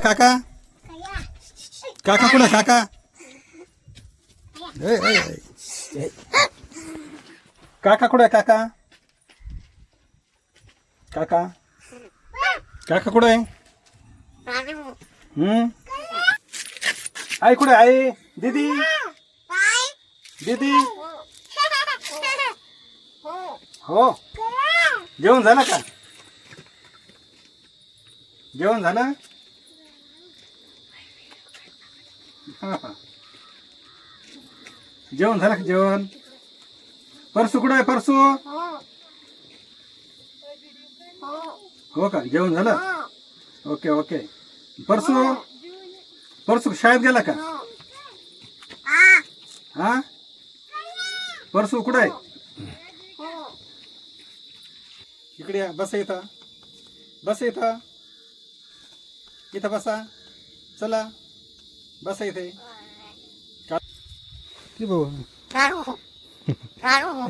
काका? काका कुठं काका? ए, काका काका? काका? काका आहे? हम्म? आई कुठे आई? दीदी? दीदी? हो. जेवण झालं का? जेवण झालं? हा, हा. जेवण झालं का जेवण? परसू कुठं आहे परसू? हो का? जेवण झालं? Okay okay. परसू? परसू शाळेत गेला का? हा? परसू कुठं आहे? इकडे या बस इथं. बस इथं. इथं बसा. चला. बसा इथे. का- की भाऊ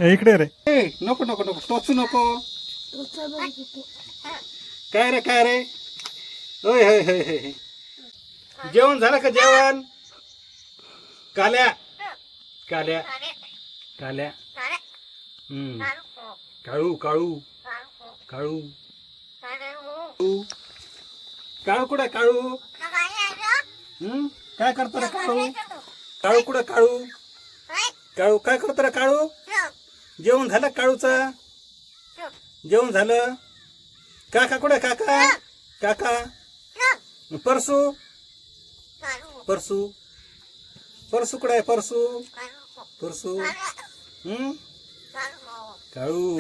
ए, इकडे रे. ए नको नको नको. टोचू नको. काय रे काय रे? होय होय होय होय होय. जेवण झालं का जेवण? काल्या. काल्या. काल्या. हम्म. काळू काळू. काळू. काळू काळू? कुठे काळू हम्म? काय करतो रे काळू? काळू कुठे काळू? काळू काय करतो रे काळू? जेवण झालं काळूचं? जेवण झालं? काका कुठे काका? काका? परसू? परसू. परसू कुठे आहे परसू? परसू. हम्म काळू.